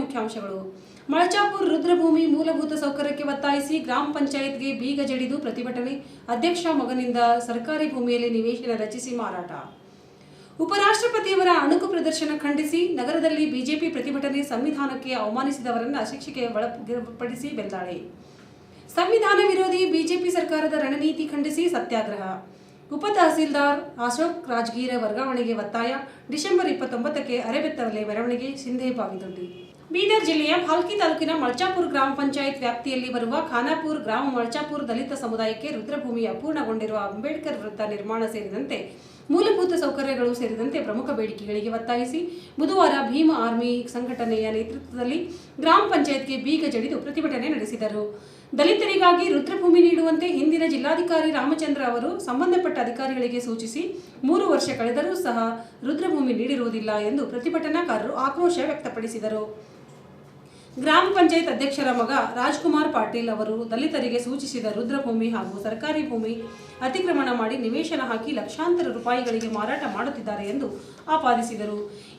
ಮುಖ್ಯಾಂಶಗಳು. ಮಳಚಾಪುರ್ ರುದ್ರಭೂಮಿ ಮೂಲಭೂತ ಸೌಕರ್ಯಕ್ಕೆ ಒತ್ತಾಯಿಸಿ ಗ್ರಾಮ ಪಂಚಾಯತ್ಗೆ ಬೀಗ ಜಡಿದು ಪ್ರತಿಭಟನೆ. ಅಧ್ಯಕ್ಷ ಮಗನಿಂದ ಸರ್ಕಾರಿ ಭೂಮಿಯಲ್ಲಿ ನಿವೇಶನ ರಚಿಸಿ ಮಾರಾಟ. ಉಪರಾಷ್ಟ್ರಪತಿಯವರ ಅಣುಕು ಪ್ರದರ್ಶನ ಖಂಡಿಸಿ ನಗರದಲ್ಲಿ ಬಿಜೆಪಿ ಪ್ರತಿಭಟನೆ ಸಂವಿಧಾನಕ್ಕೆ ಅವಮಾನಿಸಿದವರನ್ನ ಶಿಕ್ಷೆಗೆ ಒಳಪಡಿಸಿ ಬೆಂದಾಳೆ. ಸಂವಿಧಾನ ವಿರೋಧಿ ಬಿಜೆಪಿ ಸರ್ಕಾರದ ರಣನೀತಿ ಖಂಡಿಸಿ ಸತ್ಯಾಗ್ರಹ. ಉಪ ತಹಸೀಲ್ದಾರ್ ಅಶೋಕ್ ರಾಜ್ಗೀರ ವರ್ಗಾವಣೆಗೆ ಒತ್ತಾಯ. ಡಿಸೆಂಬರ್ ಇಪ್ಪತ್ತೊಂಬತ್ತಕ್ಕೆ ಅರೆಬೆತ್ತರಲೆ ಮೆರವಣಿಗೆ ಸಿಂಧೆ ಬಾವಿದೊಡ್ಡಿ ಬೀದರ್ ಜಿಲ್ಲೆಯ ಭಾಲ್ಕಿ ತಾಲೂಕಿನ ಮಳ್ಚಾಪುರ್ ಗ್ರಾಮ ಪಂಚಾಯತ್ ವ್ಯಾಪ್ತಿಯಲ್ಲಿ ಬರುವ ಖಾನಾಪುರ್ ಗ್ರಾಮ ಮಳ್ಚಾಪುರ್ ದಲಿತ ಸಮುದಾಯಕ್ಕೆ ರುದ್ರಭೂಮಿ ಅಪೂರ್ಣಗೊಂಡಿರುವ ಅಂಬೇಡ್ಕರ್ ವೃತ್ತ ನಿರ್ಮಾಣ ಸೇರಿದಂತೆ ಮೂಲಭೂತ ಸೌಕರ್ಯಗಳು ಸೇರಿದಂತೆ ಪ್ರಮುಖ ಬೇಡಿಕೆಗಳಿಗೆ ಒತ್ತಾಯಿಸಿ ಬುಧವಾರ ಭೀಮ ಆರ್ಮಿ ಸಂಘಟನೆಯ ನೇತೃತ್ವದಲ್ಲಿ ಗ್ರಾಮ ಪಂಚಾಯತ್ಗೆ ಬೀಗ ಜಡಿದು ಪ್ರತಿಭಟನೆ ನಡೆಸಿದರು. ದಲಿತರಿಗಾಗಿ ರುದ್ರಭೂಮಿ ನೀಡುವಂತೆ ಹಿಂದಿನ ಜಿಲ್ಲಾಧಿಕಾರಿ ರಾಮಚಂದ್ರ ಅವರು ಸಂಬಂಧಪಟ್ಟ ಅಧಿಕಾರಿಗಳಿಗೆ ಸೂಚಿಸಿ ಮೂರು ವರ್ಷ ಕಳೆದರೂ ಸಹ ರುದ್ರಭೂಮಿ ನೀಡಿರುವುದಿಲ್ಲ ಎಂದು ಪ್ರತಿಭಟನಾಕಾರರು ಆಕ್ರೋಶ ವ್ಯಕ್ತಪಡಿಸಿದರು. ಗ್ರಾಮ ಪಂಚಾಯತ್ ಅಧ್ಯಕ್ಷರ ಮಗ ರಾಜ್ಕುಮಾರ್ ಪಾಟೀಲ್ ಅವರು ದಲಿತರಿಗೆ ಸೂಚಿಸಿದ ರುದ್ರಭೂಮಿ ಹಾಗೂ ಸರ್ಕಾರಿ ಭೂಮಿ ಅತಿಕ್ರಮಣ ಮಾಡಿ ನಿವೇಶನ ಹಾಕಿ ಲಕ್ಷಾಂತರ ರೂಪಾಯಿಗಳಿಗೆ ಮಾರಾಟ ಮಾಡುತ್ತಿದ್ದಾರೆ ಎಂದು ಆಪಾದಿಸಿದರು.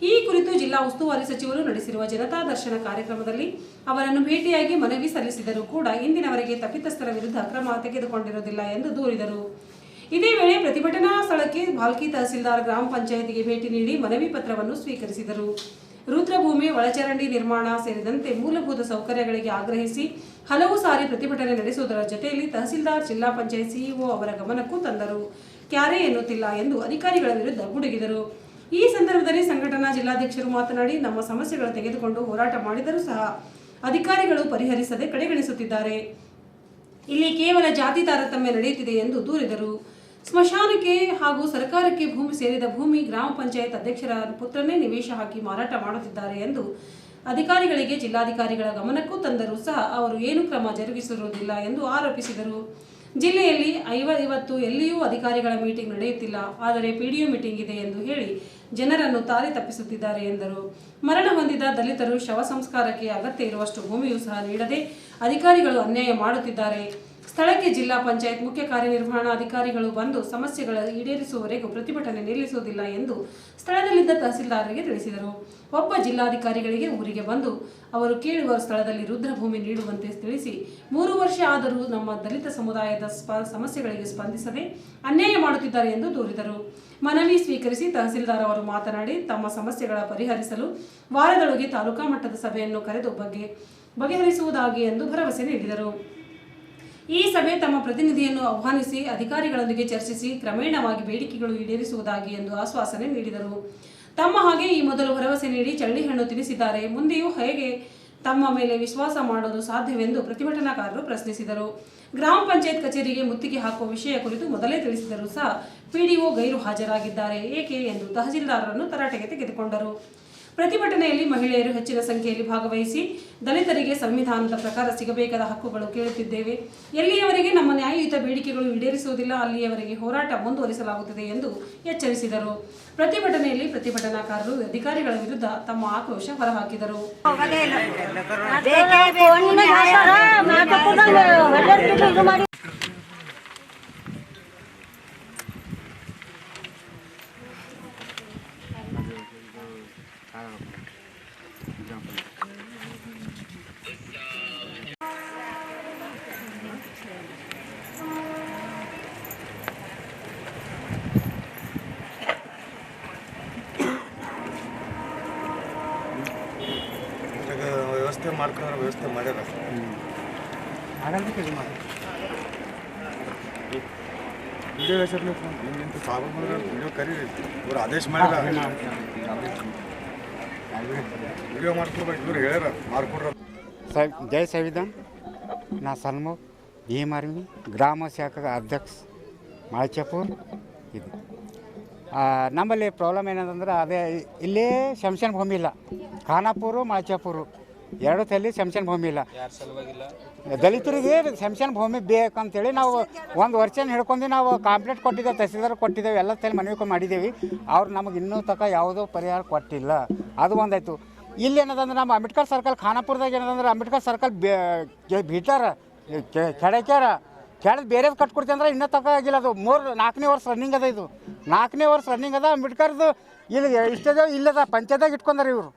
ಈ ಕುರಿತು ಜಿಲ್ಲಾ ಉಸ್ತುವಾರಿ ಸಚಿವರು ನಡೆಸಿರುವ ಜನತಾ ದರ್ಶನ ಕಾರ್ಯಕ್ರಮದಲ್ಲಿ ಅವರನ್ನು ಭೇಟಿಯಾಗಿ ಮನವಿ ಸಲ್ಲಿಸಿದರೂ ಕೂಡ ಇಂದಿನವರೆಗೆ ತಪ್ಪಿತಸ್ಥರ ವಿರುದ್ಧ ಕ್ರಮ ತೆಗೆದುಕೊಂಡಿರುವುದಿಲ್ಲ ಎಂದು ದೂರಿದರು. ಇದೇ ವೇಳೆ ಪ್ರತಿಭಟನಾ ಸ್ಥಳಕ್ಕೆ ಭಾಲ್ಕಿ ತಹಸೀಲ್ದಾರ್ ಗ್ರಾಮ ಪಂಚಾಯತಿಗೆ ಭೇಟಿ ನೀಡಿ ಮನವಿ ಪತ್ರವನ್ನು ಸ್ವೀಕರಿಸಿದರು. ರುದ್ರಭೂಮಿ, ಒಳಚರಂಡಿ ನಿರ್ಮಾಣ ಸೇರಿದಂತೆ ಮೂಲಭೂತ ಸೌಕರ್ಯಗಳಿಗೆ ಆಗ್ರಹಿಸಿ ಹಲವು ಸಾರಿ ಪ್ರತಿಭಟನೆ ನಡೆಸುವುದರ ಜೊತೆಯಲ್ಲಿ ತಹಸೀಲ್ದಾರ್, ಜಿಲ್ಲಾ ಪಂಚಾಯತ್ ಸಿಇಒ ಅವರ ಗಮನಕ್ಕೂ ತಂದರು. ಕ್ಯಾರೆ ಎನ್ನುತ್ತಿಲ್ಲ ಎಂದು ಅಧಿಕಾರಿಗಳ ವಿರುದ್ಧ ಗುಡುಗಿದರು. ಈ ಸಂದರ್ಭದಲ್ಲಿ ಸಂಘಟನಾ ಜಿಲ್ಲಾಧ್ಯಕ್ಷರು ಮಾತನಾಡಿ, ನಮ್ಮ ಸಮಸ್ಯೆಗಳು ತೆಗೆದುಕೊಂಡು ಹೋರಾಟ ಮಾಡಿದರೂ ಸಹ ಅಧಿಕಾರಿಗಳು ಪರಿಹರಿಸದೆ ಕಡೆಗಣಿಸುತ್ತಿದ್ದಾರೆ. ಇಲ್ಲಿ ಕೇವಲ ಜಾತಿ ತಾರತಮ್ಯ ನಡೆಯುತ್ತಿದೆ ಎಂದು ದೂರಿದರು. ಸ್ಮಶಾನಕ್ಕೆ ಹಾಗೂ ಸರ್ಕಾರಕ್ಕೆ ಭೂಮಿ ಸೇರಿದ ಭೂಮಿ ಗ್ರಾಮ ಪಂಚಾಯತ್ ಅಧ್ಯಕ್ಷರ ಪುತ್ರನೇ ನಿವೇಶ ಹಾಕಿ ಮಾರಾಟ ಮಾಡುತ್ತಿದ್ದಾರೆ ಎಂದು ಅಧಿಕಾರಿಗಳಿಗೆ ಜಿಲ್ಲಾಧಿಕಾರಿಗಳ ಗಮನಕ್ಕೂ ತಂದರೂ ಸಹ ಅವರು ಏನು ಕ್ರಮ ಜರುಗಿಸಿರುವುದಿಲ್ಲ ಎಂದು ಆರೋಪಿಸಿದರು. ಜಿಲ್ಲೆಯಲ್ಲಿ ಐವ ಎಲ್ಲಿಯೂ ಅಧಿಕಾರಿಗಳ ಮೀಟಿಂಗ್ ನಡೆಯುತ್ತಿಲ್ಲ. ಆದರೆ ಪಿಡಿಒ ಮೀಟಿಂಗ್ ಇದೆ ಎಂದು ಹೇಳಿ ಜನರನ್ನು ತಾರೆ ತಪ್ಪಿಸುತ್ತಿದ್ದಾರೆ ಎಂದರು. ಮರಣ ಹೊಂದಿದ ದಲಿತರು ಶವ ಸಂಸ್ಕಾರಕ್ಕೆ ಅಗತ್ಯ ಇರುವಷ್ಟು ಭೂಮಿಯೂ ಸಹ ನೀಡದೆ ಅಧಿಕಾರಿಗಳು ಅನ್ಯಾಯ ಮಾಡುತ್ತಿದ್ದಾರೆ. ಸ್ಥಳಕ್ಕೆ ಜಿಲ್ಲಾ ಪಂಚಾಯತ್ ಮುಖ್ಯ ಕಾರ್ಯನಿರ್ವಹಣಾ ಅಧಿಕಾರಿಗಳು ಬಂದು ಸಮಸ್ಯೆಗಳ ಈಡೇರಿಸುವವರೆಗೂ ಪ್ರತಿಭಟನೆ ನಿಲ್ಲಿಸುವುದಿಲ್ಲ ಎಂದು ಸ್ಥಳದಲ್ಲಿದ್ದ ತಹಸೀಲ್ದಾರರಿಗೆ ತಿಳಿಸಿದರು. ಒಬ್ಬ ಜಿಲ್ಲಾಧಿಕಾರಿಗಳಿಗೆ ಊರಿಗೆ ಬಂದು ಅವರು ಕೇಳುವ ಸ್ಥಳದಲ್ಲಿ ರುದ್ರಭೂಮಿ ನೀಡುವಂತೆ ತಿಳಿಸಿ, ಮೂರು ವರ್ಷ ಆದರೂ ನಮ್ಮ ದಲಿತ ಸಮುದಾಯದ ಸಮಸ್ಯೆಗಳಿಗೆ ಸ್ಪಂದಿಸದೆ ಅನ್ಯಾಯ ಮಾಡುತ್ತಿದ್ದಾರೆ ಎಂದು ದೂರಿದರು. ಮನವಿ ಸ್ವೀಕರಿಸಿ ತಹಸೀಲ್ದಾರ್ ಅವರು ಮಾತನಾಡಿ, ತಮ್ಮ ಸಮಸ್ಯೆಗಳ ಪರಿಹರಿಸಲು ವಾರದೊಳಗೆ ತಾಲೂಕಾ ಮಟ್ಟದ ಸಭೆಯನ್ನು ಕರೆದು ಬಗ್ಗೆ ಬಗೆಹರಿಸುವುದಾಗಿ ಎಂದು ಭರವಸೆ ನೀಡಿದರು. ಈ ಸಭೆ ತಮ್ಮ ಪ್ರತಿನಿಧಿಯನ್ನು ಆಹ್ವಾನಿಸಿ ಅಧಿಕಾರಿಗಳೊಂದಿಗೆ ಚರ್ಚಿಸಿ ಕ್ರಮೇಣವಾಗಿ ಬೇಡಿಕೆಗಳು ಈಡೇರಿಸುವುದಾಗಿ ಎಂದು ಆಶ್ವಾಸನೆ ನೀಡಿದರು. ತಮ್ಮ ಹಾಗೆ ಈ ಮೊದಲು ಭರವಸೆ ನೀಡಿ ಚಳ್ಳಿಹಣ್ಣು ತಿನ್ನಿಸಿದ್ದಾರೆ ಮುಂದೆಯೂ ಹೇಗೆ ತಮ್ಮ ಮೇಲೆ ವಿಶ್ವಾಸ ಮಾಡೋದು ಸಾಧ್ಯವೆಂದು ಪ್ರತಿಭಟನಾಕಾರರು ಪ್ರಶ್ನಿಸಿದರು. ಗ್ರಾಮ ಪಂಚಾಯತ್ ಕಚೇರಿಗೆ ಮುತ್ತಿಗೆ ಹಾಕುವ ವಿಷಯ ಕುರಿತು ಮೊದಲೇ ತಿಳಿಸಿದರೂ ಸಹ ಪಿಡಿಒ ಗೈರು ಹಾಜರಾಗಿದ್ದಾರೆ. ಏಕೆ ಎಂದು ತಹಸೀಲ್ದಾರರನ್ನು ತರಾಟೆಗೆ ತೆಗೆದುಕೊಂಡರು. ಪ್ರತಿಭಟನೆಯಲ್ಲಿ ಮಹಿಳೆಯರು ಹೆಚ್ಚಿನ ಸಂಖ್ಯೆಯಲ್ಲಿ ಭಾಗವಹಿಸಿ ದಲಿತರಿಗೆ ಸಂವಿಧಾನದ ಪ್ರಕಾರ ಸಿಗಬೇಕಾದ ಹಕ್ಕುಗಳು ಕೇಳುತ್ತಿದ್ದೇವೆ. ಎಲ್ಲಿಯವರೆಗೆ ನಮ್ಮ ನ್ಯಾಯಯುತ ಬೇಡಿಕೆಗಳು ಈಡೇರಿಸುವುದಿಲ್ಲ ಅಲ್ಲಿಯವರೆಗೆ ಹೋರಾಟ ಮುಂದುವರಿಸಲಾಗುತ್ತದೆ ಎಂದು ಎಚ್ಚರಿಸಿದರು. ಪ್ರತಿಭಟನೆಯಲ್ಲಿ ಪ್ರತಿಭಟನಾಕಾರರು ಅಧಿಕಾರಿಗಳ ವಿರುದ್ಧ ತಮ್ಮ ಆಕ್ರೋಶ ಹೊರಹಾಕಿದರು. ವ್ಯವಸ್ಥೆ ಮಾಡ್ಕೊಂಡ್ರೆ ವ್ಯವಸ್ಥೆ ಮಾಡ್ಯಾರ ವಿಡಿಯೋ ಹೆಸರು ಸಾಬು ವಿಡಿಯೋ ಕರೀರಿ. ಇವ್ರು ಆದೇಶ ಮಾಡ್ಯಾರ ವಿಡಿಯೋ ಮಾಡ್ಕೊಡ್ಬೇಕು. ಇವ್ರು ಹೇಳ್ಯಾರ ಮಾಡ್ಕೊಡ್ರ. ಸಾಹೇಬ್ ಜೈ ಸಂವಿಧಾನ್ ನಾ ಸನ್ಮುಖ್ ಭೀಮ್ ಆರ್ಮಿ ಗ್ರಾಮ ಶಾಖದ ಅಧ್ಯಕ್ಷ ಮಾಳ್ಚಾಪುರ್ ಇದು. ನಮ್ಮಲ್ಲಿ ಪ್ರಾಬ್ಲಮ್ ಏನಂತಂದ್ರೆ ಅದೇ ಇಲ್ಲೇ ಶಂಶನ್ ಭೂಮಿ ಇಲ್ಲ. ಖಾನಾಪುರು ಮಾಳ್ಚಾಪುರು ಎರಡು ತಲೆ ಶಂಶನ್ ಭೂಮಿ ಇಲ್ಲ. ದಲಿತರಿಗೆ ಶಂಶಾನ್ ಭೂಮಿ ಬೇಕಂತೇಳಿ ನಾವು ಒಂದು ವರ್ಷ ಹಿಡ್ಕೊಂಡು ನಾವು ಕಾಂಪ್ಲೇಂಟ್ ಕೊಟ್ಟಿದ್ದೇವೆ ತಹಸೀಲ್ದಾರ್ ಕೊಟ್ಟಿದ್ದೇವೆ ಎಲ್ಲ ತಲೆ ಮನವಿ ಮಾಡಿದ್ದೇವೆ. ಅವ್ರು ನಮಗೆ ಇನ್ನೂ ತಕ ಯಾವುದೋ ಪರಿಹಾರ ಕೊಟ್ಟಿಲ್ಲ. ಅದು ಒಂದಾಯ್ತು. ಇಲ್ಲಿ ಏನದಂದ್ರೆ ನಮ್ಮ ಅಂಬೇಡ್ಕರ್ ಸರ್ಕಲ್ ಖಾನಾಪುರದಾಗ ಏನದಂದ್ರೆ ಅಂಬೇಡ್ಕರ್ ಸರ್ಕಲ್ ಬೀಟಾರ ಕೆಡಕ್ಯಾರ ಕೆಳಗೆ ಬೇರೆ ಕಟ್ಕೊಡ್ತೀವಿ ಅಂದ್ರೆ ಇನ್ನೂ ತಕ ಆಗಿಲ್ಲ ಅದು. ಮೂರು ನಾಲ್ಕನೇ ವರ್ಷ ರನ್ನಿಂಗ್ ಅದ ಇದು. ನಾಲ್ಕನೇ ವರ್ಷ ರನ್ನಿಂಗ್ ಅದ ಅಂಬೇಡ್ಕರ್ದು ಇಲ್ಲಿ ಇಷ್ಟದ ಇಲ್ಲದ ಪಂಚಾಯತ್ದಾಗ ಇಟ್ಕೊಂಡಾರೆ ಇವರು.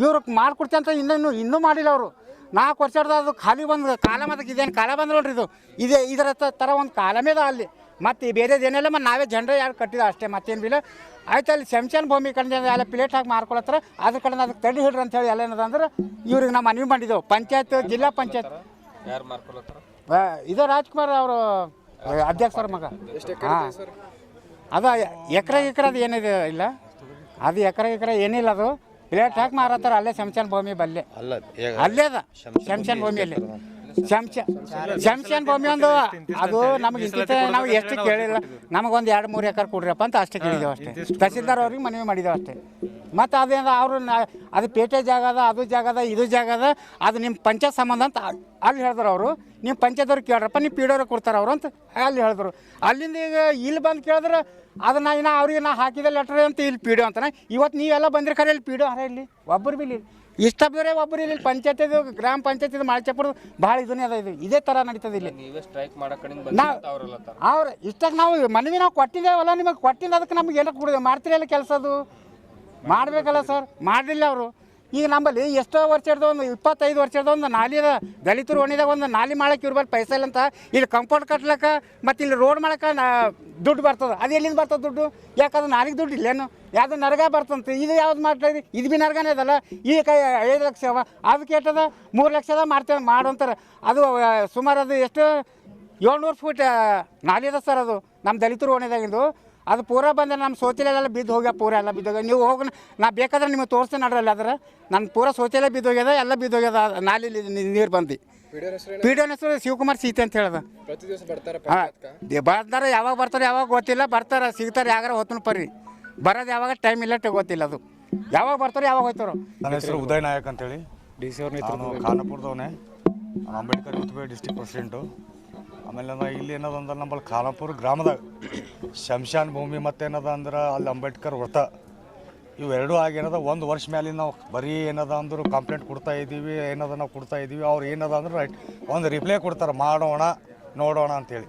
ಇವ್ರು ಮಾಡ್ಕೊಡ್ತೀವಿ ಅಂತ ಇನ್ನೂ ಇನ್ನೂ ಮಾಡಿಲ್ಲ ಅವರು. ನಾಲ್ಕು ವರ್ಷದ ಅದು ಖಾಲಿ ಒಂದು ಕಾಲಮ್ ಅದಕ್ಕೆ ಇದೇನು ಕಾಲ ಬಂದ ನೋಡ್ರಿ ಇದು. ಇದೇ ಇದರ ಥರ ಒಂದು ಕಾಲಮೇದ ಅಲ್ಲಿ. ಮತ್ತು ಬೇರೆದು ಏನಿಲ್ಲ ಮತ್ತು ನಾವೇ ಜನರೇ ಯಾರು ಕಟ್ಟಿದ ಅಷ್ಟೇ ಮತ್ತೇನು ಬಿಲ್ಲ. ಆಯ್ತು ಅಲ್ಲಿ ಶಂಶಾನ್ ಭೂಮಿ ಕಡೆ ಎಲ್ಲ ಪ್ಲೇಟ್ ಹಾಕಿ ಮಾರ್ಕೊಳತ್ತಾರ ಅದ್ರ ಕಡೆ ಅದಕ್ಕೆ ತಡಿ ಹಿಡ್ರಿ ಅಂತ ಹೇಳಿ ಎಲ್ಲ ಏನದ ಅಂದ್ರೆ ಇವ್ರಿಗೆ ನಾವು ಮನವಿ ಮಾಡಿದ್ದೆವು ಪಂಚಾಯತ್ ಜಿಲ್ಲಾ ಪಂಚಾಯತ್. ಇದು ರಾಜ್ಕುಮಾರ್ ಅವರು ಅಧ್ಯಕ್ಷರ ಮಗ. ಹಾಂ. ಅದು ಎಕರೆ ಎಕರೆ ಅದು ಏನಿದೆ ಇಲ್ಲ? ಅದು ಎಕರೆ ಎಕರೆ ಏನಿಲ್ಲ ಅದು. ಪ್ಲೇಟ್ ಹಾಕಿ ಮಾರತ್ತಾರ ಅಲ್ಲೇ ಶಂಶಾನ್ ಭೂಮಿ ಬಲ್ಲೆ. ಅಲ್ಲ ಅಲ್ಲೇ ಅದ. ಶಂಶಾನ್ ಭೂಮಿಯಲ್ಲಿ. ಶಂಶ ಶಂಶಾನ್. ಭೂಮಿ ಒಂದು ಅದು ನಮ್ಗೆ ಇಂತಿತ್ತ ನಾವು ಎಷ್ಟು ಕೇಳಿಲ್ಲ. ನಮಗೊಂದು ಎರಡು ಮೂರು ಎಕರೆ ಕೊಡ್ರಪ್ಪ ಅಂತ ಅಷ್ಟೇ ಕೇಳಿದ್ದೇವೆ ಅಷ್ಟೇ. ತಹಸೀಲ್ದಾರ್ ಅವ್ರಿಗೆ ಮನವಿ ಮಾಡಿದ್ದೇವೆ ಅಷ್ಟೇ. ಮತ್ತು ಅದೇನ ಅವರು ಅದು ಪೇಟೆ ಜಾಗ ಅದ ಅದು ಜಾಗ ಅದ ಇದು ಜಾಗ ಅದ ಅದು ನಿಮ್ಮ ಪಂಚಾಯತ್ ಸಂಬಂಧ ಅಂತ ಅಲ್ಲಿ ಹೇಳಿದ್ರು ಅವರು. ನಿಮ್ಮ ಪಂಚಾಯತ್ದವ್ರಿಗೆ ಕೇಳ್ರಪ್ಪ ನೀವು ಪೀಡೋರಿಗೆ ಕೊಡ್ತಾರೆ ಅವರು ಅಂತ ಅಲ್ಲಿ ಹೇಳಿದ್ರು. ಅಲ್ಲಿಂದ ಈಗ ಇಲ್ಲಿ ಬಂದು ಕೇಳಿದ್ರೆ ಅದನ್ನ ಇನ್ನ ಅವ್ರಿಗೆ ನಾ ಹಾಕಿದ ಲೆಟ್ರ್ ಅಂತ ಇಲ್ಲಿ ಪೀಡೋ ಅಂತಾನೆ. ಇವತ್ತು ನೀವೆಲ್ಲ ಬಂದಿರ ಖರೆ ಇಲ್ಲಿ ಪೀಡೋ ಹರ ಇಲ್ಲಿ. ಒಬ್ಬರು ಬಿ ಇಲ್ಲಿ. ಇಷ್ಟ ಬೇರೆ ಒಬ್ಬರು ಇಲ್ಲಿ ಪಂಚಾಯತ್ ಗ್ರಾಮ ಪಂಚಾಯತ್ ಇದು ಬಹಳ ಭಾಳ ಇದನ್ನೇ ಅದ ಇದು. ಇದೇ ಥರ ನಡೀತದೆ ಇಲ್ಲಿ. ನೀವೇ ಸ್ಟ್ರೈಕ್ ಮಾಡೋ ನಾವು ಅವ್ರ ಇಷ್ಟಕ್ಕೆ ನಾವು ಮನವಿ ನಾವು ಕೊಟ್ಟಿದ್ದೇವಲ್ಲ ನಿಮಗೆ ಕೊಟ್ಟಿಲ್ಲ ಅದಕ್ಕೆ ನಮ್ಗೆ ಏನಕ್ಕೆ ಕೊಡಿದೆ ಮಾಡ್ತೀರಲ್ಲ ಕೆಲಸ ಅದು ಮಾಡಬೇಕಲ್ಲ ಸರ್. ಮಾಡಲಿಲ್ಲ ಅವರು. ಈಗ ನಂಬಲ್ಲಿ ಎಷ್ಟೋ ವರ್ಷ ವರ್ಷದ ಒಂದು, ಇಪ್ಪತ್ತೈದು ವರ್ಷ ವರ್ಷದ ಒಂದು ನಾಲಿ ಅದ. ದಲಿತರು ಒಣಿದಾಗ ಒಂದು ನಾಲಿ ಮಾಡಕ್ಕೆ ಇರ್ಬಾರ್ದು ಬಲ್ಲಿ ಪೈಸಾ ಇಲ್ಲ ಅಂತ. ಇಲ್ಲಿ ಕಂಪೌಂಡ್ ಕಟ್ಲಕ್ಕ ಮತ್ತು ಇಲ್ಲಿ ರೋಡ್ ಮಾಡಕ್ಕೆ ನಾ ದುಡ್ಡು ಬರ್ತದೆ. ಅದು ಎಲ್ಲಿಂದ ಬರ್ತದೆ ದುಡ್ಡು? ಯಾಕಂದ್ರೆ ನಾಲಿಗೆ ದುಡ್ಡು ಇಲ್ಲೇನು? ಯಾವುದು ನರಗ ಬರ್ತಂತೆ ಇದು ಯಾವ್ದು ಮಾಡ್ತಾ ಇದ್ರಿ? ಇದು ಭೀ ನರಗನೇ ಅದಲ್ಲ. ಈ ಕೈ ಐದು ಲಕ್ಷ ಅವ. ಅದು ಕೆಟ್ಟದ ಮೂರು ಲಕ್ಷದ ಮಾಡ್ತೇವೆ ಮಾಡೋಂತಾರೆ ಅದು ಸುಮಾರು ಅದು ಎಷ್ಟು? ಏಳ್ನೂರು ಫೂಟ್ ನಾಲಿ ಅದ ಸರ್ ಅದು. ನಮ್ಮ ದಲಿತರು ಓಣಿದಾಗಿಂದು. ಅದು ಪೂರ ಬಂದ್ರೆ ನಮ್ಮ ಶೌಚಾಲಯ ಬಿದ್ದು ಹೋಗ್ಯ ಪೂರ ಎಲ್ಲ ಬಿದ್ದೋಗ ನೀವು ಹೋಗಿ ನಾ ಬೇಕಾದ್ರೆ ನಿಮಗೆ ತೋರಿಸ್ತೀನಿ ನಡ್ರಲ್ಲ ಆದ್ರೆ ನನ್ನ ಪೂರ ಶೌಚಾಲಯ ಬಿದ್ದೋಗ್ಯದ ಎಲ್ಲ ಬಿದ್ದೋಗ್ಯದ ನಾಲಿ ನೀರು ಬಂದು. ಪಿ ಡಿ ಹೆಸರು ಶಿವಕುಮಾರ್ ಸೀತೆ ಅಂತ ಹೇಳ್ದ. ಪ್ರತಿ ದಿವಸ ಬರ್ತಾರೆ ಹಾಂ ಬರ್ತಾರೆ ಯಾವಾಗ ಬರ್ತಾರೆ ಯಾವಾಗ ಗೊತ್ತಿಲ್ಲ ಬರ್ತಾರೆ ಸಿಗ್ತಾರೆ ಯಾವಾಗ ಹೊತ್ತನ ಪರಿ. ಬರೋದು ಯಾವಾಗ ಟೈಮ್ ಇಲ್ಲ ಟ- ಗೊತ್ತಿಲ್ಲ ಅದು. ಯಾವಾಗ ಬರ್ತಾರೆ ಯಾವಾಗ ಹೋಯ್ತಾರೋ ನನ್ನ ಹೆಸರು ಉದಯ್ ನಾಯಕ್ ಅಂತೇಳಿ. ಡಿ ಸಿ ಅವ್ರ ಖಾನಪುರದವನೇ. Ambedkar district president. ಆಮೇಲೆ ನಾ ಇಲ್ಲಿ ಏನದ ಅಂದ್ರೆ ನಮ್ಮಲ್ಲಿ ಖಾನಾಪುರ ಗ್ರಾಮದಾಗ ಶಂಶಾನ್ ಭೂಮಿ ಮತ್ತೇನದ ಅಂದ್ರೆ ಅಲ್ಲಿ ಅಂಬೇಡ್ಕರ್ ವ್ರತ ಇವೆರಡೂ ಏನದ ಒಂದು ವರ್ಷ ಮೇಲೆ ನಾವು ಬರೀ ಏನದ ಅಂದ್ರೆ ಕಂಪ್ಲೇಂಟ್ ಕೊಡ್ತಾ ಇದ್ದೀವಿ, ಏನದ ನಾವು ಕೊಡ್ತಾ ಇದ್ದೀವಿ, ಅವ್ರು ಏನದ ಅಂದ್ರೆ ರೈಟ್ ಒಂದು ರಿಪ್ಲೈ ಕೊಡ್ತಾರೆ, ಮಾಡೋಣ, ನೋಡೋಣ ಅಂತೇಳಿ.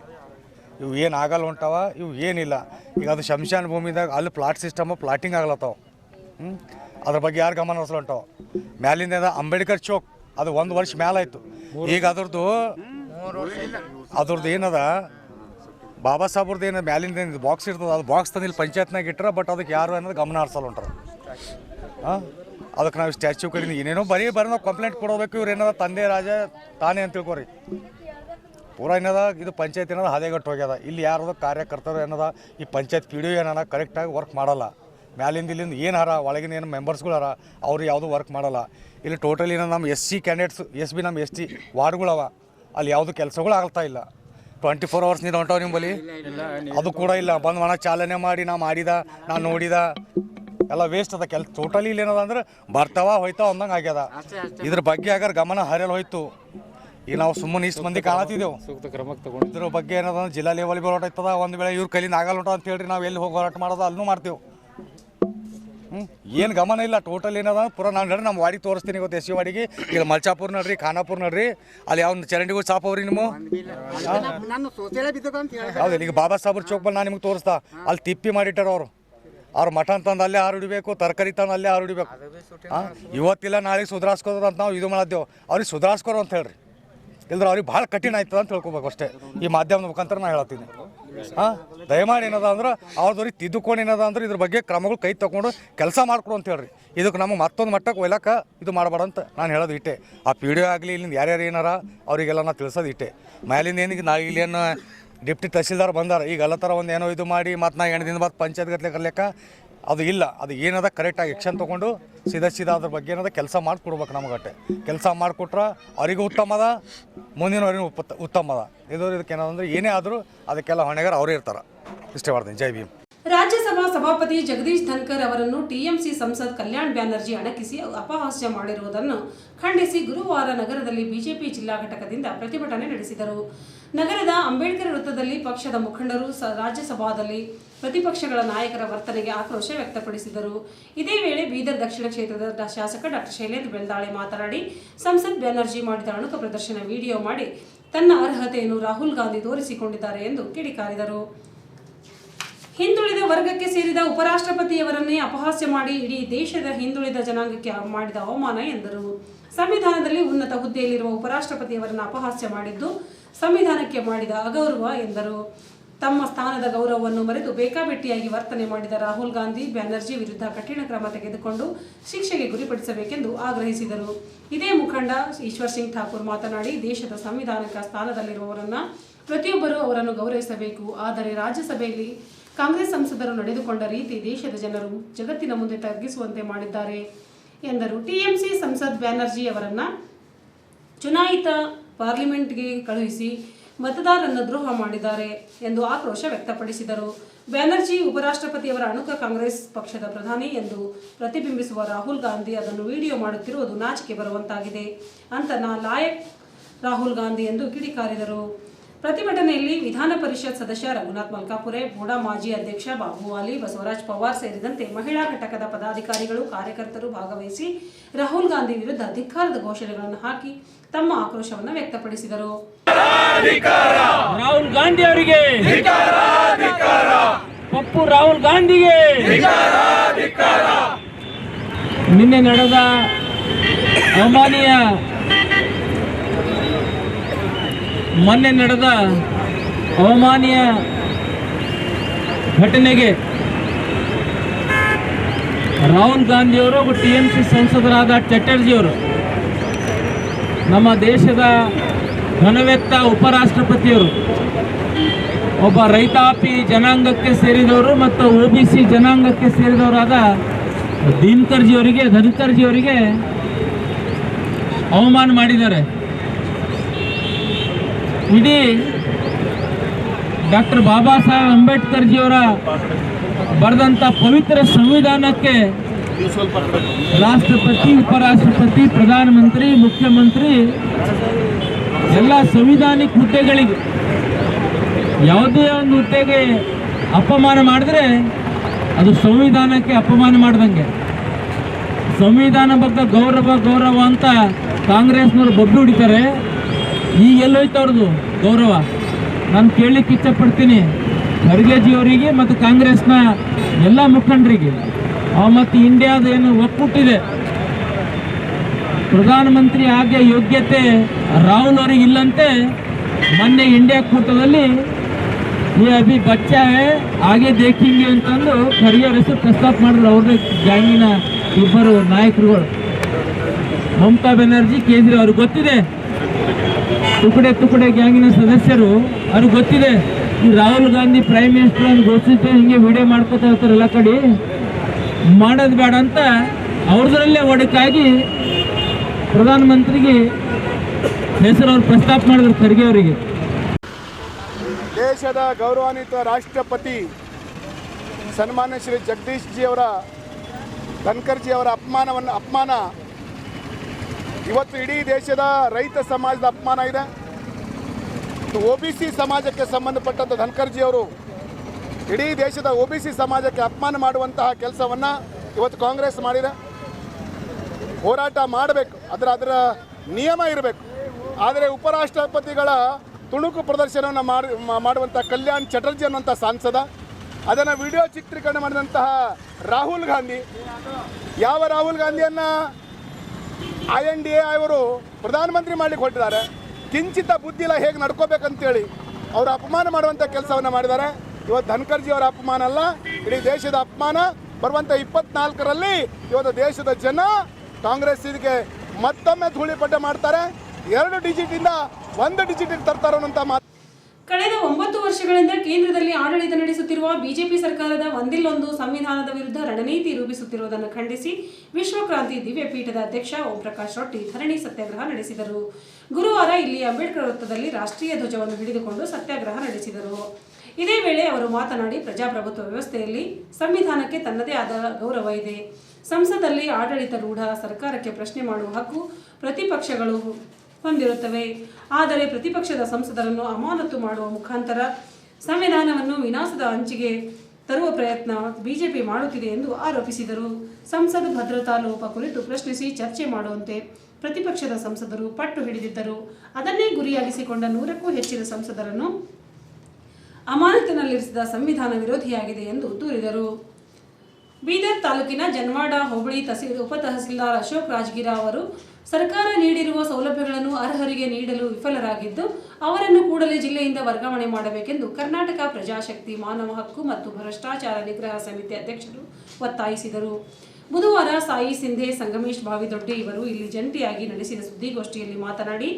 ಇವು ಏನು ಆಗಲ್ಲ ಹೊಂಟಾವ, ಇವು ಏನಿಲ್ಲ. ಈಗ ಅದು ಶಂಶಾನ್ ಭೂಮಿದಾಗ ಅಲ್ಲಿ ಪ್ಲಾಟ್ ಸಿಸ್ಟಮ್ ಪ್ಲಾಟಿಂಗ್ ಆಗ್ಲತ್ತಾವ. ಹ್ಞೂ ಅದ್ರ ಬಗ್ಗೆ ಯಾರು ಗಮನ ಹರಿಸಲ್ಲ ಹೊಂಟಾವ. ಮ್ಯಾಲಿಂದ ಅಂಬೇಡ್ಕರ್ ಚೌಕ್, ಅದು ಒಂದು ವರ್ಷ ಮ್ಯಾಲಾಯಿತು ಈಗ ಅದ್ರದ್ದು ಅದ್ರದ್ದು ಏನದ? ಬಾಬಾ ಸಾಬ್ರದ್ದು ಏನು ಮ್ಯಾಲಿಂದ ಏನು ಬಾಕ್ಸ್ ಇರ್ತದೆ, ಅದು ಬಾಕ್ಸ್ ತಂದು ಇಲ್ಲಿ ಪಂಚಾಯತ್ನಾಗ ಇಟ್ಟರೆ ಬಟ್ ಅದಕ್ಕೆ ಯಾರು ಅನ್ನೋದು ಗಮನ ಹರಿಸಲ್ಲ ಹೊಂಟ್ರ. ಅದಕ್ಕೆ ನಾವು ಸ್ಟ್ಯಾಚ್ಯೂ ಕಡೆಯಿಂದ ಏನೇನೋ ಬರೀ ಬರೀ ನಾವು ಕಂಪ್ಲೇಂಟ್ ಕೊಡೋಬೇಕು, ಇವ್ರು ಏನದ? ತಂದೆ, ರಾಜ, ತಾನೇ ಅಂತ ತಿಳ್ಕೊರಿ. ಪೂರ ಏನದ? ಇದು ಪಂಚಾಯತ್ ಏನದ? ಹದೆಗಟ್ಟು ಹೋಗ್ಯದ. ಇಲ್ಲಿ ಯಾರದ ಕಾರ್ಯಕರ್ತರು ಏನದ? ಈ ಪಂಚಾಯತ್ ಪಿ ಡಿ ಏನದ ಕರೆಕ್ಟಾಗಿ ವರ್ಕ್ ಮಾಡಲ್ಲ. ಮ್ಯಾಲಿಂದ ಇಲ್ಲಿಂದ ಏನು ಹರ? ಒಳಗಿನ ಏನು ಮೆಂಬರ್ಸ್ಗಳು ಹರ? ಅವ್ರು ಯಾವುದೂ ವರ್ಕ್ ಮಾಡಲ್ಲ. ಇಲ್ಲಿ ಟೋಟಲ್ ಏನೋ ನಮ್ಮ S C candidates S B ನಮ್ಮ ಎಸ್ ಟಿ ವಾರ್ಡ್ಗಳವ. ಅಲ್ಲಿ ಯಾವುದು ಕೆಲಸಗಳು ಆಗ್ತಾ ಇಲ್ಲ. ಟ್ವೆಂಟಿ ಫೋರ್ ಅವರ್ಸ್ ನೀರು ಹೊಂಟವ ನಿಂಬಲ್ಲಿ? ಅದು ಕೂಡ ಇಲ್ಲ. ಬಂದು ಒಣ ಚಾಲನೆ ಮಾಡಿ, ನಾ ಮಾಡಿದ, ನಾ ನೋಡಿದ. ಎಲ್ಲ ವೇಸ್ಟ್ ಅದ. ಕೆಲ್ ಟೋಟಲಿ ಇಲ್ಲಿ ಏನದ ಅಂದ್ರೆ ಬರ್ತಾವ, ಹೋಯ್ತಾವ ಅಂದಂಗೆ ಆಗ್ಯದ. ಇದ್ರ ಬಗ್ಗೆ ಆಗಾರ ಗಮನ ಹರಿಯಲ್ ಹೋಯ್ತು. ಈಗ ನಾವು ಸುಮ್ಮನೆ ಇಷ್ಟು ಮಂದಿ ಕಾಣತಿದ್ದೆವು ಸೂಕ್ತ ಕ್ರಮಕ್ಕೆ ತಗೊಂಡು ಇದ್ರ ಬಗ್ಗೆ ಏನದ ಜಿಲ್ಲಾ ಲೆವೆಲ್ಗೆ ಹೋರಾಟ ಇತ್ತದ. ಒಂದು ವೇಳೆ ಇವ್ರ ಕೈಲಿಂದ ಆಗಲ್ಲ ಅಂತ ಹೇಳ್ರಿ, ನಾವು ಎಲ್ಲಿ ಹೋಗಿ ಹೋರಾಟ ಮಾಡೋದು ಅಲ್ಲೂ ಮಾಡ್ತೇವೆ. ಏನು ಗಮನ ಇಲ್ಲ ಟೋಟಲ್ ಏನದ? ಪೂರ ನಾನು ನಡ್ರಿ ನಮ್ಮ ವಾಡಿಗೆ ತೋರಿಸ್ತೀನಿ ಇವತ್ತು ಎಸ್ ಸಿ ವಾಡಿಗೆ. ಇಲ್ಲಿ ಮಲ್ಚಾಪುರ ನಡ್ರಿ ಖಾನಾಪುರ ನಡ್ರಿ. ಅಲ್ಲಿ ಯಾವ ಚರಂಡಿಗಳು ಸಾಪ್ ಅವ್ರಿ ನಿಮ್ಮ ಹೌದು ಈಗ ಬಾಬಾ ಸಾಬ್ರ ಚೌಕ್ ಬಂದು ನಾನು ನಿಮ್ಗೆ ತೋರಿಸ್ತಾ. ಅಲ್ಲಿ ತಿಪ್ಪಿ ಮಾಡಿಟ್ಟಾರ ಅವರು. ಅವ್ರ ಮಟನ್ ತಂದು ಅಲ್ಲೇ ಹಾರು ಹಿಡಿಬೇಕು ತರಕಾರಿ ತಂದು ಅಲ್ಲೇ ಹಾರು ಹಿಡಿಬೇಕು. ಹಾಂ ಇವತ್ತಿಲ್ಲ ನಾಳೆಗೆ ಸುಧಾರಿಸ್ಕೋದ್ರ ಅಂತ ನಾವು ಇದು ಮಾಡಿದ್ದೆವು ಅವ್ರಿಗೆ ಸುಧಾರಿಸ್ಕೋರು ಅಂತ ಹೇಳ್ರಿ. ಇಲ್ದ್ರೆ ಅವ್ರಿಗೆ ಭಾಳ ಕಠಿಣ ಆಯ್ತದ ಅಂತ ತಿಳ್ಕೊಬೇಕು ಅಷ್ಟೇ. ಈ ಮಾಧ್ಯಮದ ಮುಖಾಂತರ ನಾನು ಹೇಳ್ತೀನಿ ಹಾಂ? ದಯಮಾಡಿ ಏನದ ಅಂದ್ರೆ ಅವ್ರದವ್ರಿಗೆ ತಿದ್ದುಕೊಂಡು ಏನದ ಅಂದ್ರೆ ಇದ್ರ ಬಗ್ಗೆ ಕ್ರಮಗಳು ಕೈ ತಗೊಂಡು ಕೆಲಸ ಮಾಡ್ಕೊಡು ಅಂತ ಹೇಳ್ರಿ. ಇದಕ್ಕೆ ನಮಗೆ ಮತ್ತೊಂದು ಮಟ್ಟಕ್ಕೆ ಒಯ್ಲಕ್ಕ ಇದು ಮಾಡಬಾರ್ದಂತ ನಾನು ಹೇಳೋದು ಇಟ್ಟೆ. ಆ ಪಿ ಡಿ ಆಗಲಿ, ಇಲ್ಲಿಂದ ಯಾರ್ಯಾರು ಏನಾರ ಅವರಿಗೆಲ್ಲ ನಾ ತಿಳಿಸೋದು ಇಟ್ಟೆ. ಮ್ಯಾಲಿಂದ ಏನಿಗೆ ನಾ ಇಲ್ಲಿ ಏನು ಡಿಪ್ಟಿ ತಹಸೀಲ್ದಾರ್ ಬಂದಾರ, ಈಗ ಎಲ್ಲ ಥರ ಒಂದು ಏನೋ ಇದು ಮಾಡಿ ಮತ್ತು ನಾ ಎಂಟು ದಿನ ಬಾದ್ ಪಂಚಾಯತ್ ಗತ್ಲೆ ಕರ್ಲೆಕ್ಕ ಅದು ಇಲ್ಲ. ಅದು ಏನದ ಕರೆಕ್ಟಾಗಿ ಎಕ್ಷನ್ ತೊಗೊಂಡು ಸೀದಾ ಸೀದಾ ಅದ್ರ ಬಗ್ಗೆ ಏನದ ಕೆಲಸ ಮಾಡಿಕೊಡ್ಬೇಕು ನಮಗಟ್ಟೆ. ಕೆಲಸ ಮಾಡಿಕೊಟ್ರೆ ಅವರಿಗೂ ಉತ್ತಮ ಅದ ಮುಂದಿನವರಿಗೂ ಉಪ ಉತ್ತಮ ಅದ. ಇದು ಇದಕ್ಕೆ ಏನದಂದ್ರೆ ಏನೇ ಆದರೂ ಅದಕ್ಕೆಲ್ಲ ಹೊಣೆಗಾರ ಅವರೇ ಇರ್ತಾರೆ. ಇಷ್ಟೇ ಮಾಡ್ತೀನಿ. ಜೈ ಭೀಮ್. ರಾಜ್ಯಸಭಾ ಸಭಾಪತಿ ಜಗದೀಶ್ ಧನ್ಕರ್ ಅವರನ್ನು ಟಿಎಂಸಿ ಸಂಸದ್ ಕಲ್ಯಾಣ್ ಬ್ಯಾನರ್ಜಿ ಅಣಕಿಸಿ ಅಪಹಾಸ್ಯ ಮಾಡಿರುವುದನ್ನು ಖಂಡಿಸಿ ಗುರುವಾರ ನಗರದಲ್ಲಿ ಬಿಜೆಪಿ ಜಿಲ್ಲಾ ಘಟಕದಿಂದ ಪ್ರತಿಭಟನೆ ನಡೆಸಿದರು. ನಗರದ ಅಂಬೇಡ್ಕರ್ ವೃತ್ತದಲ್ಲಿ ಪಕ್ಷದ ಮುಖಂಡರು ರಾಜ್ಯಸಭಾದಲ್ಲಿ ಪ್ರತಿಪಕ್ಷಗಳ ನಾಯಕರ ವರ್ತನೆಗೆ ಆಕ್ರೋಶ ವ್ಯಕ್ತಪಡಿಸಿದರು. ಇದೇ ವೇಳೆ ಬೀದರ್ ದಕ್ಷಿಣ ಕ್ಷೇತ್ರದ ಶಾಸಕ ಡಾಕ್ಟರ್ ಶೈಲೇಂದ್ರ ಬೆಳ್ದಾಳೆ ಮಾತನಾಡಿ, ಸಂಸತ್ ಬ್ಯಾನರ್ಜಿ ಮಾಡಿದ ಅಣುಕ ಪ್ರದರ್ಶನ ವಿಡಿಯೋ ಮಾಡಿ ತನ್ನ ಅರ್ಹತೆಯನ್ನು ರಾಹುಲ್ ಗಾಂಧಿ ತೋರಿಸಿಕೊಂಡಿದ್ದಾರೆ ಎಂದು ಕಿಡಿಕಾರಿದರು. ಹಿಂದುಳಿದ ವರ್ಗಕ್ಕೆ ಸೇರಿದ ಉಪರಾಷ್ಟ್ರಪತಿಯವರನ್ನೇ ಅಪಹಾಸ್ಯ ಮಾಡಿ ಇಡೀ ದೇಶದ ಹಿಂದುಳಿದ ಜನಾಂಗಕ್ಕೆ ಮಾಡಿದ ಅವಮಾನ ಎಂದರು. ಸಂವಿಧಾನದಲ್ಲಿ ಉನ್ನತ ಹುದ್ದೆಯಲ್ಲಿರುವ ಉಪರಾಷ್ಟ್ರಪತಿಯವರನ್ನು ಅಪಹಾಸ್ಯ ಮಾಡಿದ್ದು ಸಂವಿಧಾನಕ್ಕೆ ಮಾಡಿದ ಅಗೌರವ ಎಂದರು. ತಮ್ಮ ಸ್ಥಾನದ ಗೌರವವನ್ನು ಮರೆತು ಬೇಕಾಬಿಟ್ಟಿಯಾಗಿ ವರ್ತನೆ ಮಾಡಿದ ರಾಹುಲ್ ಗಾಂಧಿ ಬ್ಯಾನರ್ಜಿ ವಿರುದ್ಧ ಕಠಿಣ ಕ್ರಮ ತೆಗೆದುಕೊಂಡು ಶಿಕ್ಷೆಗೆ ಗುರಿಪಡಿಸಬೇಕೆಂದು ಆಗ್ರಹಿಸಿದರು. ಇದೇ ಮುಖಂಡ ಈಶ್ವರ್ ಸಿಂಗ್ ಠಾಕೂರ್ ಮಾತನಾಡಿ, ದೇಶದ ಸಂವಿಧಾನಿಕ ಸ್ಥಾನದಲ್ಲಿರುವವರನ್ನ ಪ್ರತಿಯೊಬ್ಬರೂ ಅವರನ್ನು ಗೌರವಿಸಬೇಕು. ಆದರೆ ರಾಜ್ಯಸಭೆಯಲ್ಲಿ ಕಾಂಗ್ರೆಸ್ ಸಂಸದರು ನಡೆದುಕೊಂಡ ರೀತಿ ದೇಶದ ಜನರು ಜಗತ್ತಿನ ಮುಂದೆ ತಗ್ಗಿಸುವಂತೆ ಮಾಡಿದ್ದಾರೆ ಎಂದರು. ಟಿಎಂಸಿ ಸಂಸದ್ ಬ್ಯಾನರ್ಜಿ ಅವರನ್ನ ಚುನಾಯಿತ ಪಾರ್ಲಿಮೆಂಟ್ಗೆ ಕಳುಹಿಸಿ ಮತದಾರರನ್ನು ದ್ರೋಹ ಮಾಡಿದ್ದಾರೆ ಎಂದು ಆಕ್ರೋಶ ವ್ಯಕ್ತಪಡಿಸಿದರು. ಬ್ಯಾನರ್ಜಿ ಉಪರಾಷ್ಟ್ರಪತಿಯವರ ಅಣುಕ ಕಾಂಗ್ರೆಸ್ ಪಕ್ಷದ ಪ್ರಧಾನಿ ಎಂದು ಪ್ರತಿಬಿಂಬಿಸುವ ರಾಹುಲ್ ಗಾಂಧಿ ಅದನ್ನು ವಿಡಿಯೋ ಮಾಡುತ್ತಿರುವುದು ನಾಚಿಕೆ ಬರುವಂತಾಗಿದೆ. ಅಂತ ನಾ ಲಾಯಕ್ ರಾಹುಲ್ ಗಾಂಧಿ ಎಂದು ಕಿಡಿಕಾರಿದರು. ಪ್ರತಿಭಟನೆಯಲ್ಲಿ ವಿಧಾನ ಪರಿಷತ್ ಸದಸ್ಯ ರಘುನಾಥ್ ಮಲ್ಕಾಪುರೆ ಬೋಡಾ ಮಾಜಿ ಅಧ್ಯಕ್ಷ ಬಾಬು ಅಲಿ ಬಸವರಾಜ್ ಪವಾರ್ ಸೇರಿದಂತೆ ಮಹಿಳಾ ಘಟಕದ ಪದಾಧಿಕಾರಿಗಳು ಕಾರ್ಯಕರ್ತರು ಭಾಗವಹಿಸಿ ರಾಹುಲ್ ಗಾಂಧಿ ವಿರುದ್ಧ ಧಿಕ್ಕಾರದ ಘೋಷಣೆಗಳನ್ನು ಹಾಕಿ ತಮ್ಮ ಆಕ್ರೋಶವನ್ನು ವ್ಯಕ್ತಪಡಿಸಿದರು. ರಾಹುಲ್ ಗಾಂಧಿ ಅವರಿಗೆ ಪಪ್ಪು ರಾಹುಲ್ ಗಾಂಧಿಗೆ! ನಿನ್ನೆ ನಡೆದ ಅಮಾನೀಯ ಮೊನ್ನೆ ನಡೆದ ಅವಮಾನಿಯ ಘಟನೆಗೆ ರಾಹುಲ್ ಗಾಂಧಿಯವರು ಹಾಗೂ ಟಿ ಎಂ ಸಿ ಸಂಸದರಾದ ಚಟರ್ಜಿಯವರು ನಮ್ಮ ದೇಶದ ಘನವೆತ್ತ ಉಪರಾಷ್ಟ್ರಪತಿಯವರು, ಒಬ್ಬ ರೈತಾಪಿ ಜನಾಂಗಕ್ಕೆ ಸೇರಿದವರು ಮತ್ತು ಒ ಬಿ ಸಿ ಜನಾಂಗಕ್ಕೆ ಸೇರಿದವರಾದ ದಿನಕರ್ಜಿಯವರಿಗೆ ಧನ್ಕರ್ಜಿಯವರಿಗೆ ಅವಮಾನ ಮಾಡಿದ್ದಾರೆ. ಇಡೀ ಡಾಕ್ಟರ್ ಬಾಬಾ ಸಾಹೇಬ್ ಅಂಬೇಡ್ಕರ್ಜಿಯವರ ಬರೆದಂಥ ಪವಿತ್ರ ಸಂವಿಧಾನಕ್ಕೆ ರಾಷ್ಟ್ರಪತಿ, ಉಪರಾಷ್ಟ್ರಪತಿ, ಪ್ರಧಾನಮಂತ್ರಿ, ಮುಖ್ಯಮಂತ್ರಿ, ಎಲ್ಲ ಸಂವಿಧಾನಿಕ ಹುದ್ದೆಗಳಿಗೆ ಯಾವುದೇ ಒಂದು ಹುದ್ದೆಗೆ ಅಪಮಾನ ಮಾಡಿದ್ರೆ ಅದು ಸಂವಿಧಾನಕ್ಕೆ ಅಪಮಾನ ಮಾಡ್ದಂಗೆ. ಸಂವಿಧಾನ ಬಗ್ಗೆ ಗೌರವ ಗೌರವ ಅಂತ ಕಾಂಗ್ರೆಸ್ನವರು ಬಬ್ಬಿ ಹೊಡಿತಾರೆ. ಈಗ ಎಲ್ಲೋಯ್ತು ಅವ್ರದ್ದು ಗೌರವ. ನಾನು ಕೇಳಲಿಕ್ಕೆ ಇಷ್ಟಪಡ್ತೀನಿ ಖರ್ಗೆಜಿಯವರಿಗೆ ಮತ್ತು ಕಾಂಗ್ರೆಸ್ನ ಎಲ್ಲ ಮುಖಂಡರಿಗೆ. ಮತ್ತು ಇಂಡಿಯಾದ ಏನು ಒಕ್ಕೂಟಿದೆ. ಪ್ರಧಾನಮಂತ್ರಿ ಆಗ ಯೋಗ್ಯತೆ ರಾಹುಲ್ ಅವರಿಗೆ ಇಲ್ಲಂತೆ ಮೊನ್ನೆ ಇಂಡಿಯಾ ಕೂಟದಲ್ಲಿ ಈ ಅಭಿ ಬಚ್ಚಾ ಹಾಗೆ ದೇಖಿಂಗೆ ಅಂತಂದು ಖರ್ಗೆ ಅವ್ರ ಹೆಸರು ಪ್ರಸ್ತಾಪ ಮಾಡಿದ್ರು ಅವ್ರದೇ ಗ್ಯಾಂಗಿನ ಇಬ್ಬರು ನಾಯಕರುಗಳು. ಮಮತಾ ಬ್ಯಾನರ್ಜಿ ಕೇಂದ್ರ ಅವ್ರಿಗೆ ಗೊತ್ತಿದೆ. ತುಕಡೆ ತುಕಡೆ ಗ್ಯಾಂಗಿನ ಸದಸ್ಯರು ಅವ್ರಿಗೆ ಗೊತ್ತಿದೆ ರಾಹುಲ್ ಗಾಂಧಿ ಪ್ರೈಮ್ ಮಿನಿಸ್ಟರ್ ಅಂತ ಘೋಷಿಸಿ ಹಿಂಗೆ ವಿಡಿಯೋ ಮಾಡ್ಕೋತಾ ಇರ್ತಾರೆ ಎಲ್ಲ ಕಡೆ. ಮಾಡೋದು ಬೇಡ ಅಂತ ಅವ್ರದ್ರಲ್ಲೇ ಒಡಕಾಗಿ ಪ್ರಧಾನಮಂತ್ರಿಗೆ ಹೆಸರು ಅವ್ರು ಪ್ರಸ್ತಾಪ ಮಾಡಿದ್ರು ಖರ್ಗೆ ಅವರಿಗೆ. ದೇಶದ ಗೌರವಾನ್ವಿತ ರಾಷ್ಟ್ರಪತಿ ಸನ್ಮಾನ್ಯ ಶ್ರೀ ಜಗದೀಶ್ ಜಿ ಅವರ, ಧನ್ಕರ್ಜಿ ಅವರ ಅಪಮಾನವನ್ನು, ಅಪಮಾನ ಇವತ್ತು ಇಡೀ ದೇಶದ ರೈತ ಸಮಾಜದ ಅಪಮಾನ ಇದೆ. ಒ ಬಿ ಸಿ ಸಮಾಜಕ್ಕೆ ಸಂಬಂಧಪಟ್ಟಂಥ ಧನ್ಕರ್ಜಿ ಅವರು ಇಡೀ ದೇಶದ ಒ ಬಿ ಸಿ ಸಮಾಜಕ್ಕೆ ಅಪಮಾನ ಮಾಡುವಂತಹ ಕೆಲಸವನ್ನು ಇವತ್ತು ಕಾಂಗ್ರೆಸ್ ಮಾಡಿದೆ. ಹೋರಾಟ ಮಾಡಬೇಕು, ಅದರ ಅದರ ನಿಯಮ ಇರಬೇಕು. ಆದರೆ ಉಪರಾಷ್ಟ್ರಪತಿಗಳ ತುಣುಕು ಪ್ರದರ್ಶನವನ್ನು ಮಾಡಿ ಮಾಡುವಂಥ ಕಲ್ಯಾಣ್ ಚಟರ್ಜಿ ಅನ್ನುವಂಥ ಸಾಂಸದ, ಅದನ್ನು ವಿಡಿಯೋ ಚಿತ್ರೀಕರಣ ಮಾಡಿದಂತಹ ರಾಹುಲ್ ಗಾಂಧಿ. ಯಾವ ರಾಹುಲ್ ಗಾಂಧಿಯನ್ನು ಐ ಎನ್ ಡಿ ಎ ಅವರು ಪ್ರಧಾನಮಂತ್ರಿ ಮಾಡ್ಲಿಕ್ಕೆ ಹೊರಟಿದ್ದಾರೆ. ಕಿಂಚಿತ ಬುದ್ಧಿ ಇಲ್ಲ ಹೇಗೆ ನಡ್ಕೋಬೇಕಂತೇಳಿ ಅವರು ಅಪಮಾನ ಮಾಡುವಂಥ ಕೆಲಸವನ್ನು ಮಾಡಿದ್ದಾರೆ. ಇವತ್ತು ಧನ್ಕರ್ಜಿ ಅವರ ಅಪಮಾನ ಅಲ್ಲ, ಇಡೀ ದೇಶದ ಅಪಮಾನ. ಬರುವಂಥ ಇಪ್ಪತ್ನಾಲ್ಕರಲ್ಲಿ ಇವತ್ತು ದೇಶದ ಜನ ಕಾಂಗ್ರೆಸ್ ಇದಕ್ಕೆ ಮತ್ತೊಮ್ಮೆ ಧೂಳಿಪಟ ಮಾಡ್ತಾರೆ. ಎರಡು ಡಿಜಿಟಿಂದ ಒಂದು ಡಿಜಿಟಿಗೆ ತರ್ತಾರೋ ಮಾತು ಕಳೆದ ಒಂಬತ್ತು ವರ್ಷಗಳಿಂದ ಕೇಂದ್ರದಲ್ಲಿ ಆಡಳಿತ ನಡೆಸುತ್ತಿರುವ ಬಿಜೆಪಿ ಸರ್ಕಾರದ ಒಂದಿಲ್ಲೊಂದು ಸಂವಿಧಾನದ ವಿರುದ್ಧ ರಣನೀತಿ ರೂಪಿಸುತ್ತಿರುವುದನ್ನು ಖಂಡಿಸಿ ವಿಶ್ವಕ್ರಾಂತಿ ದಿವ್ಯ ಪೀಠದ ಅಧ್ಯಕ್ಷ ಓಂ ಪ್ರಕಾಶ್ ರೊಟ್ಟಿ ಧರಣಿ ಸತ್ಯಾಗ್ರಹ ನಡೆಸಿದರು. ಗುರುವಾರ ಇಲ್ಲಿ ಅಂಬೇಡ್ಕರ್ ವೃತ್ತದಲ್ಲಿ ರಾಷ್ಟ್ರೀಯ ಧ್ವಜವನ್ನು ಹಿಡಿದುಕೊಂಡು ಸತ್ಯಾಗ್ರಹ ನಡೆಸಿದರು. ಇದೇ ವೇಳೆ ಅವರು ಮಾತನಾಡಿ, ಪ್ರಜಾಪ್ರಭುತ್ವ ವ್ಯವಸ್ಥೆಯಲ್ಲಿ ಸಂವಿಧಾನಕ್ಕೆ ತನ್ನದೇ ಆದ ಗೌರವ ಇದೆ. ಸಂಸದಲ್ಲಿ ಆಡಳಿತಾರೂಢ ಸರ್ಕಾರಕ್ಕೆ ಪ್ರಶ್ನೆ ಮಾಡುವ ಹಕ್ಕು ಪ್ರತಿಪಕ್ಷಗಳು ಹೊಂದಿರುತ್ತವೆ. ಆದರೆ ಪ್ರತಿಪಕ್ಷದ ಸಂಸದರನ್ನು ಅಮಾನತು ಮಾಡುವ ಮುಖಾಂತರ ಸಂವಿಧಾನವನ್ನು ವಿನಾಶದ ಅಂಚಿಗೆ ತರುವ ಪ್ರಯತ್ನ ಬಿಜೆಪಿ ಮಾಡುತ್ತಿದೆ ಎಂದು ಆರೋಪಿಸಿದರು. ಸಂಸದ ಭದ್ರತಾ ಲೋಪ ಕುರಿತು ಪ್ರಶ್ನಿಸಿ ಚರ್ಚೆ ಮಾಡುವಂತೆ ಪ್ರತಿಪಕ್ಷದ ಸಂಸದರು ಪಟ್ಟು ಹಿಡಿದಿದ್ದರು. ಅದನ್ನೇ ಗುರಿಯಾಗಿಸಿಕೊಂಡ ನೂರಕ್ಕೂ ಹೆಚ್ಚಿನ ಸಂಸದರನ್ನು ಅಮಾನತಿನಲ್ಲಿರಿಸಿದ ಸಂವಿಧಾನ ವಿರೋಧಿಯಾಗಿದೆ ಎಂದು ದೂರಿದರು. ಬೀದರ್ ತಾಲೂಕಿನ ಜನ್ವಾಡ ಹೋಬಳಿ ತಹಸೀಲ್ ಉಪ ತಹಸೀಲ್ದಾರ್ ಅಶೋಕ್ ರಾಜಗಿರ ಅವರು ಸರ್ಕಾರ ನೀಡಿರುವ ಸೌಲಭ್ಯಗಳನ್ನು ಅರ್ಹರಿಗೆ ನೀಡಲು ವಿಫಲರಾಗಿದ್ದು, ಅವರನ್ನು ಕೂಡಲೇ ಜಿಲ್ಲೆಯಿಂದ ವರ್ಗಾವಣೆ ಮಾಡಬೇಕೆಂದು ಕರ್ನಾಟಕ ಪ್ರಜಾಶಕ್ತಿ ಮಾನವ ಹಕ್ಕು ಮತ್ತು ಭ್ರಷ್ಟಾಚಾರ ನಿಗ್ರಹ ಸಮಿತಿ ಅಧ್ಯಕ್ಷರು ಒತ್ತಾಯಿಸಿದರು. ಬುಧವಾರ ಸಾಯಿ ಸಿಂಧೆ, ಸಂಗಮೇಶ್ ಬಾವಿದೊಡ್ಡಿ ಇವರು ಇಲ್ಲಿ ಜಂಟಿಯಾಗಿ ನಡೆಸಿದ ಸುದ್ದಿಗೋಷ್ಠಿಯಲ್ಲಿ ಮಾತನಾಡಿ,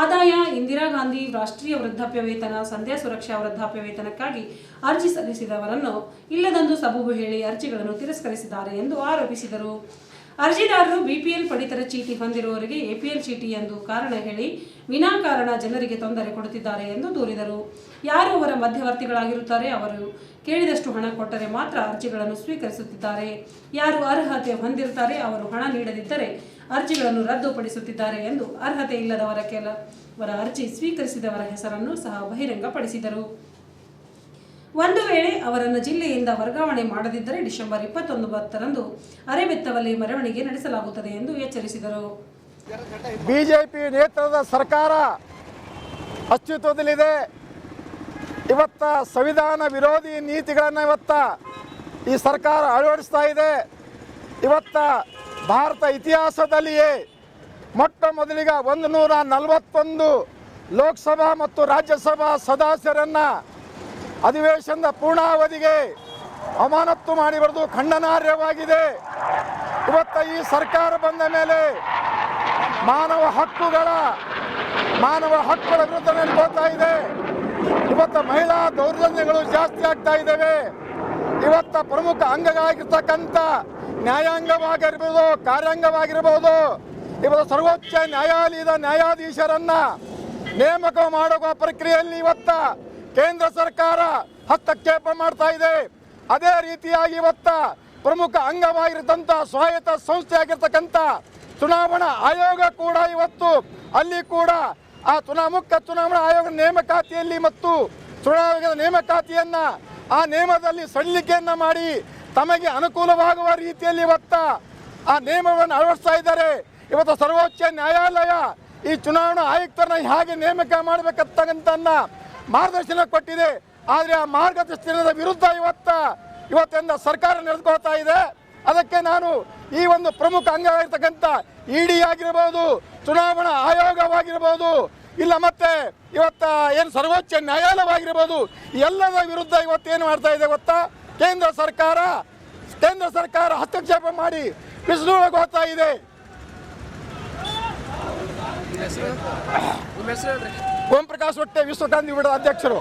ಆದಾಯ, ಇಂದಿರಾ ಗಾಂಧಿ ರಾಷ್ಟ್ರೀಯ ವೃದ್ಧಾಪ್ಯ ವೇತನ ಸಂಧ್ಯಾ ಸುರಕ್ಷಾ ವೃದ್ಧಾಪ್ಯ ವೇತನಕ್ಕಾಗಿ ಅರ್ಜಿ ಸಲ್ಲಿಸಿದವರನ್ನು ಇಲ್ಲದಂದು ಸಬೂಬು ಹೇಳಿ ಅರ್ಜಿಗಳನ್ನು ತಿರಸ್ಕರಿಸಿದ್ದಾರೆ ಎಂದು ಆರೋಪಿಸಿದರು. ಅರ್ಜಿದಾರರು ಬಿಪಿಎಲ್ ಪಡಿತರ ಚೀಟಿ ಹೊಂದಿರುವವರಿಗೆ ಎಪಿಎಲ್ ಚೀಟಿ ಎಂದು ಕಾರಣ ಹೇಳಿ ವಿನಾಕಾರಣ ಜನರಿಗೆ ತೊಂದರೆ ಕೊಡುತ್ತಿದ್ದಾರೆ ಎಂದು ದೂರಿದರು. ಯಾರು ಅವರ ಮಧ್ಯವರ್ತಿಗಳಾಗಿರುತ್ತಾರೆ ಅವರು ಕೇಳಿದಷ್ಟು ಹಣ ಕೊಟ್ಟರೆ ಮಾತ್ರ ಅರ್ಜಿಗಳನ್ನು ಸ್ವೀಕರಿಸುತ್ತಿದ್ದಾರೆ. ಯಾರು ಅರ್ಹತೆ ಹೊಂದಿರುತ್ತಾರೆ ಅವರು ಹಣ ನೀಡದಿದ್ದರೆ ಅರ್ಜಿಗಳನ್ನು ರದ್ದುಪಡಿಸುತ್ತಿದ್ದಾರೆ ಎಂದು ಅರ್ಹತೆ ಇಲ್ಲದವರ ಕೆಲವರ ಅರ್ಜಿ ಸ್ವೀಕರಿಸಿದವರ ಹೆಸರನ್ನು ಸಹ ಬಹಿರಂಗಪಡಿಸಿದರು. ಒಂದು ವೇಳೆ ಅವರನ್ನು ಜಿಲ್ಲೆಯಿಂದ ವರ್ಗಾವಣೆ ಮಾಡದಿದ್ದರೆ ಡಿಸೆಂಬರ್ ಇಪ್ಪತ್ತೊಂಬತ್ತರಂದು ಅರೆಬೆತ್ತವಲ್ಲಿ ಮೆರವಣಿಗೆ ನಡೆಸಲಾಗುತ್ತದೆ ಎಂದು ಎಚ್ಚರಿಸಿದರು. ಬಿಜೆಪಿ ನೇತೃತ್ವದ ಸರ್ಕಾರ ಅಸ್ತಿತ್ವದಲ್ಲಿದೆ. ಇವತ್ತ ಸಂವಿಧಾನ ವಿರೋಧಿ ನೀತಿಗಳನ್ನು ಇವತ್ತ ಈ ಸರ್ಕಾರ ಅಳವಡಿಸ್ತಾ ಇದೆ. ಇವತ್ತ ಭಾರತ ಇತಿಹಾಸದಲ್ಲಿಯೇ ಮೊಟ್ಟ ಮೊದಲಿಗೆ ಒಂದು ನೂರ ನಲವತ್ತೊಂದು ಲೋಕಸಭಾ ಮತ್ತು ರಾಜ್ಯಸಭಾ ಸದಸ್ಯರನ್ನು ಅಧಿವೇಶನದ ಪೂರ್ಣಾವಧಿಗೆ ಅಮಾನತ್ತು ಮಾಡಿಬಾರ್ದು ಖಂಡನಾರ್ಹವಾಗಿದೆ. ಇವತ್ತ ಈ ಸರ್ಕಾರ ಬಂದ ಮೇಲೆ ಮಾನವ ಹಕ್ಕುಗಳ ಮಾನವ ಹಕ್ಕುಗಳ ವಿರುದ್ಧ ನಡ್ಕೋತಾ ಇದೆ. ಇವತ್ತ ಮಹಿಳಾ ದೌರ್ಜನ್ಯಗಳು ಜಾಸ್ತಿ ಆಗ್ತಾ ಇದ್ದಾವೆ. ಇವತ್ತ ಪ್ರಮುಖ ಅಂಗಗಳಾಗಿರ್ತಕ್ಕಂಥ ನ್ಯಾಯಾಂಗವಾಗಿರ್ಬೋದು, ಕಾರ್ಯಾಂಗವಾಗಿರ್ಬೋದು, ಇವತ್ತು ಸರ್ವೋಚ್ಚ ನ್ಯಾಯಾಲಯದ ನ್ಯಾಯಾಧೀಶರನ್ನ ನೇಮಕ ಮಾಡುವ ಪ್ರಕ್ರಿಯೆಯಲ್ಲಿ ಇವತ್ತ ಕೇಂದ್ರ ಸರ್ಕಾರ ಹಸ್ತಕ್ಷೇಪ ಮಾಡ್ತಾ ಇದೆ. ಅದೇ ರೀತಿಯಾಗಿ ಇವತ್ತ ಪ್ರಮುಖ ಅಂಗವಾಗಿರ್ತಂಥ ಸ್ವಾಯತ್ತ ಸಂಸ್ಥೆ ಆಗಿರ್ತಕ್ಕಂಥ ಚುನಾವಣಾ ಆಯೋಗ ಕೂಡ ಇವತ್ತು ಅಲ್ಲಿ ಕೂಡ ಆ ಚುನಾ, ಮುಖ್ಯ ಚುನಾವಣಾ ಆಯೋಗ ನೇಮಕಾತಿಯಲ್ಲಿ ಮತ್ತು ಚುನಾವಣಾ ನೇಮಕಾತಿಯನ್ನ ಆ ನೇಮದಲ್ಲಿ ಸಡಿಲಿಕೆಯನ್ನ ಮಾಡಿ ತಮಗೆ ಅನುಕೂಲವಾಗುವ ರೀತಿಯಲ್ಲಿ ಇವತ್ತ ಆ ನಿಯಮವನ್ನು ಅಳವಡಿಸ್ತಾ ಇದ್ದಾರೆ. ಇವತ್ತು ಸರ್ವೋಚ್ಚ ನ್ಯಾಯಾಲಯ ಈ ಚುನಾವಣಾ ಆಯುಕ್ತರನ್ನ ಹೇಗೆ ನೇಮಕ ಮಾಡಬೇಕಂತಕ್ಕಂಥ ಮಾರ್ಗದರ್ಶನ ಕೊಟ್ಟಿದೆ. ಆದರೆ ಆ ಮಾರ್ಗದರ್ಶನದ ವಿರುದ್ಧ ಇವತ್ತ, ಇವತ್ತಿಂದ ಸರ್ಕಾರ ನಡೆದುಕೊಳ್ತಾ ಇದೆ. ಅದಕ್ಕೆ ನಾನು ಈ ಒಂದು ಪ್ರಮುಖ ಅಂಗವಾಗಿರ್ತಕ್ಕಂಥ ಇಡಿ ಆಗಿರ್ಬೋದು, ಚುನಾವಣಾ ಆಯೋಗವಾಗಿರ್ಬೋದು, ಇಲ್ಲ ಮತ್ತೆ ಇವತ್ತ ಏನು ಸರ್ವೋಚ್ಚ ನ್ಯಾಯಾಲಯವಾಗಿರ್ಬೋದು ಎಲ್ಲದ ವಿರುದ್ಧ ಇವತ್ತೇನು ಮಾಡ್ತಾ ಇದೆ ಗೊತ್ತಾ? ಕೇಂದ್ರ ಸರ್ಕಾರ ಕೇಂದ್ರ ಸರ್ಕಾರ ಹಸ್ತಕ್ಷೇಪ ಮಾಡಿ ಹೋಗ್ತಾ ಇದೆ. ಓಂ ಪ್ರಕಾಶ್ ಹೊಟ್ಟೆ ವಿಶ್ವ ಗಾಂಧಿ ಅಧ್ಯಕ್ಷರು.